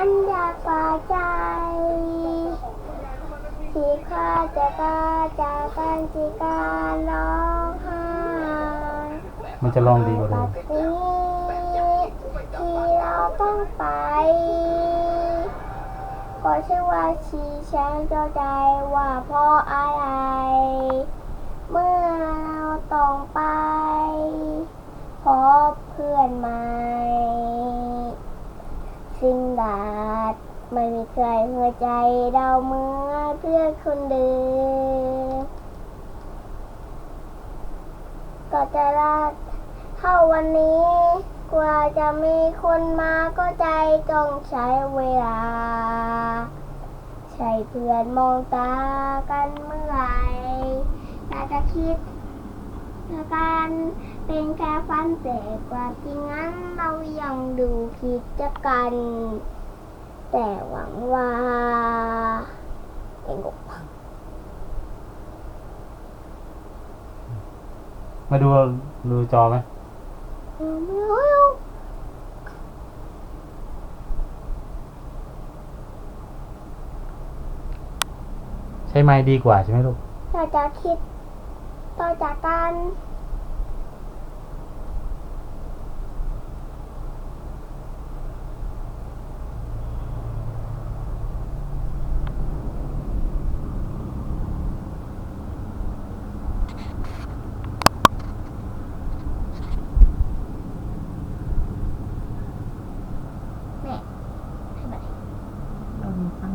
ฉันอยากปลอบใจที่ข้าจะก้าจากกันที่การร้องไห้มันจะลองดีกว่าเดิบัมดนี้ที่เราต้องไปก็เชื่อว่าชีฉันเข้าใจว่าเพราะอะไร เมื่อเราต้องไปพบเพื่อนใหม่ สิ่งดาด ไม่มีใครหัวใจเราเมื่อเพื่อนคนเดิมก็จะรักเท่าวันนี้ กว่าจะมีคนมาก็ใจต้องใช้เวลา ใช่เพื่อนมองตากันเมื่อไหร่อยากจะคิด แล้วกันเป็นแค่ฝันแต่กว่าจริงนั้นเรายังดูคิดจะกัน แต่หวังว่าเองกมาดูดูจอไหมไม่รู้ใช้ไม้ดีกว่าใช่ไหมลูกเราจะคิดต่อจากกันแม่ให้มา ลงฟัง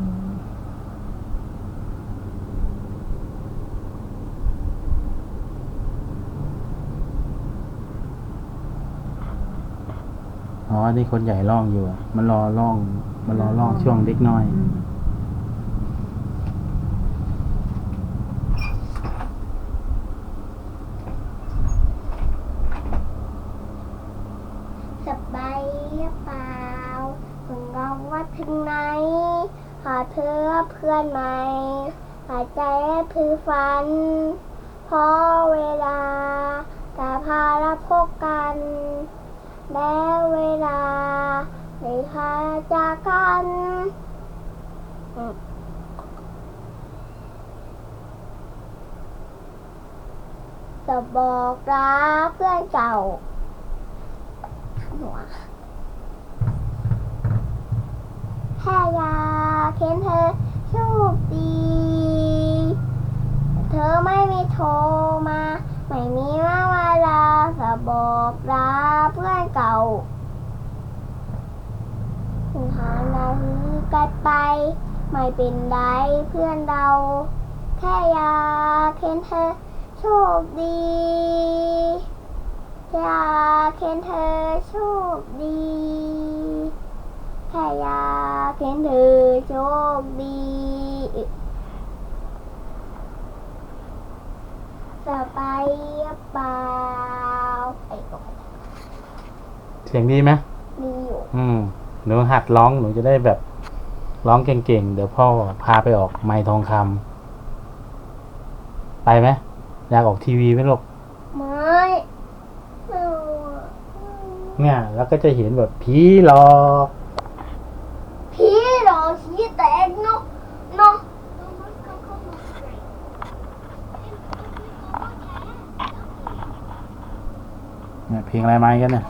อ๋ออันนี่คนใหญ่ล่องอยู่อะมันรอล่องมันรอล่องช่วงเล็กน้อยอืมสบายหรือเปล่าถึงเราว่าถึงไหนหาเธอเพื่อนไหมหาใจและพือฝันเพราะเวลาจะพาเราพบกันแล้วเวลาไม่พาจากกันอืม จะบอกรักเพื่อนเก่าหัวแค่ยาเห็นเธอโชคดี เธอไม่มีโทรมา ไม่มีว่าเวลาจะบอกลาเพื่อนเก่าถึงหานาทีกันไป ไม่เป็นไรเพื่อนเรา แค่ยาเห็นเธอ โชคดี อยากเห็นเธอโชคดีแค่อยากเห็นเธอโชคดีสบายหรือเปล่าไอ้ตกเสียงดีไหมมีอยู่อืมหนูหัดร้องหนูจะได้แบบร้องเก่งๆ เดี๋ยวพ่อพาไปออกไม้ทองคำไปไหม อยากออกทีวีไหมลูกไม่ไม่เอาอะเนี่ยแล้วก็จะเห็นแบบผีหลอกพี่หรอชี้แตกเนาะเนาะเนี่ยเพลงอะไรมาอีกันเนี่ย